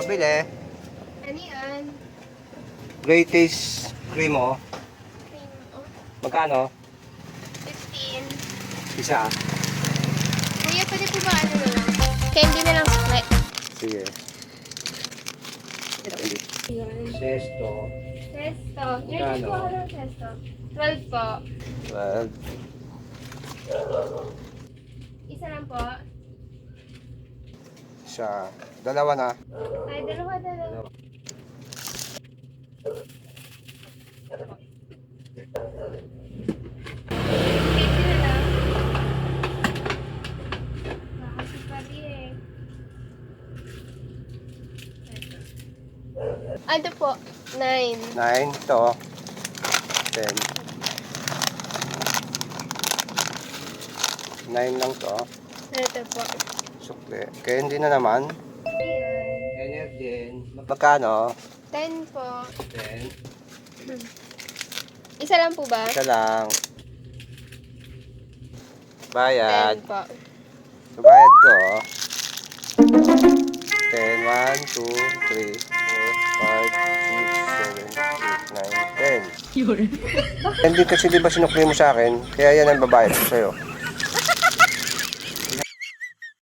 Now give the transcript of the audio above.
Pabili. Ano yan? Greatest cream mo. Cream. Oh, Magkano? 15. Isa. Kuya, pwede po ba ano na lang? Candy na lang sukle. Sige. Sesto. Testo. Yun Magkano? testo. 12 po. 12. Isa lang po. Isa. Dalawa na. Ay, dalawa, dalawa. Ano po? 9. 9. Ito. 10. 9 lang to. Ito po. Sukle. Candy na naman. Ayan. Energy. Magkano? 10 po. 10. Isa lang po ba? Isa lang. Bayad. 10 po. So, bayad ko. 10, 1, 2, 3, 4, 5, 6, 7, 8, 9, 10. Hindi kasi di ba sinukli mo sa akin, kaya yan ang babayad ko sa'yo.